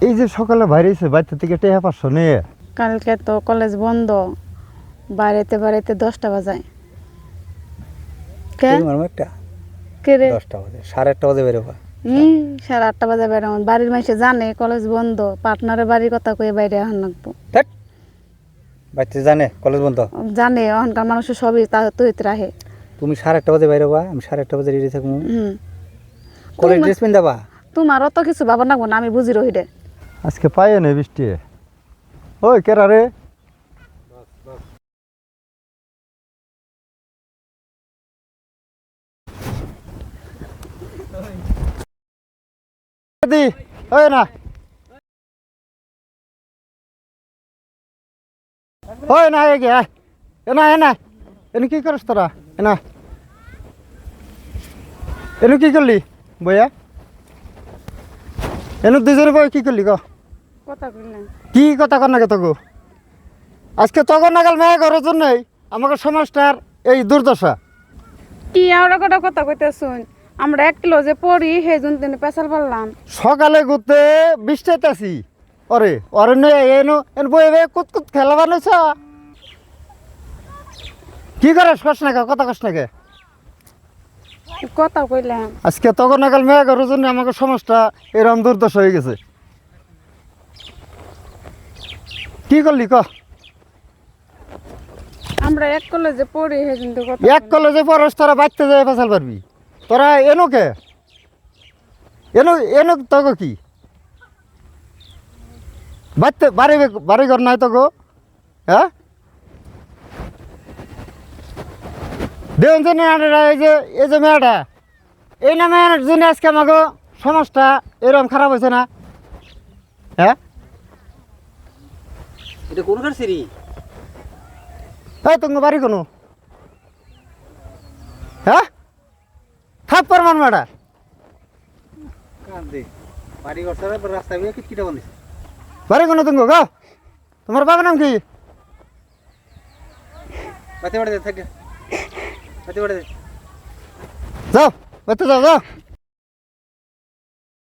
এই যে সকালে বাইরেছে বাড়িতে থেকে টেহা পাঁচশো নিয়ে। কালকে তো কলেজ বন্ধ বাড়িতে বাড়িতে দশটা বাজায়। কে? আমার একটা? কে রে? দশটা বাজে সাড়ে আটটা বাজে বেরোবা। হুম সাড়ে আটটা বাজে বেরো বাড়ির মানুষে জানে কলেজ বন্ধ পার্টনারের বাড়ির কথা কয়ে বাইরে এখন লাগবো। বাচ্চা জানে কলেজ বন্ধ? জানে সবই তা রাখে। তুমি সাড়ে আটটা বাজে বেরোবা আমি সাড়ে আটটা বাজে রেডি থাকব। কলেজ তোমার- ড্রেস পিন্ধাবা তোমার অত কিছু ভাবা লাগবো না আমি বুঝি রহিরে আজকে পাইয়ে নেই বৃষ্টি। ওই কেরা রে দি, ওই না। ওই না এগে আয় এনা এনা এনে কি করিস তোরা? এনা এনু কি করলি, বইয়া? এনু দুজনে বই কি করলি ক কথা কইলেন কি কথা কর না তোকে আজকে তখন নাগাল মেয়ে করার জন্যই আমাকে সমাজটার এই দুর্দশা। কি আমরা কটা কথা কইতেছুন? আমরা এক কিলো যে পড়ি সেই জন্য তিনি পেশাল পারলাম। সকালে ঘুরতে বৃষ্টিতেছি ওরে ওরে নয় এনো এন বই বে কুত কুত খেলা বানাইছ। কি করে কস নাকি কথা কস নাকি কথা কইলাম। আজকে তখন নাগাল মেয়ে করার জন্য আমাকে সমাজটা এরকম দুর্দশা হয়ে গেছে। কি করলি ক? আমরা এক কলেজে পড়ি সেই জন্য কথা এক কলেজে পড়াস তোরা বাচ্চা যায় ফেসাল পারবি। তোরা এনো কে এনো এনো তগো কি? বাচ্চা বাড়ি বাড়ি ঘর নাই তগো হ্যাঁ? দেখুন যে এই যে এই যে মেয়েটা এই না মেয়ের জন্য আজকে আমাকে সমাজটা এরকম খারাপ হয়েছে না? হ্যাঁ? এটা কোন কার সিরি এই তোমার বাড়ি কোনো? হ্যাঁ? থাপ্পর মান মেয়েটা কান্দে। বাড়ি ঘর সারা রাস্তা দিয়ে কিটকিটা বানিয়েছে বাড়ি কোনো তুমি? গো। তোমার বাবার নাম কি? বাতে বাড়ি থাকে বাতে বাড়ি যাও বাড়িতে যাও যাও।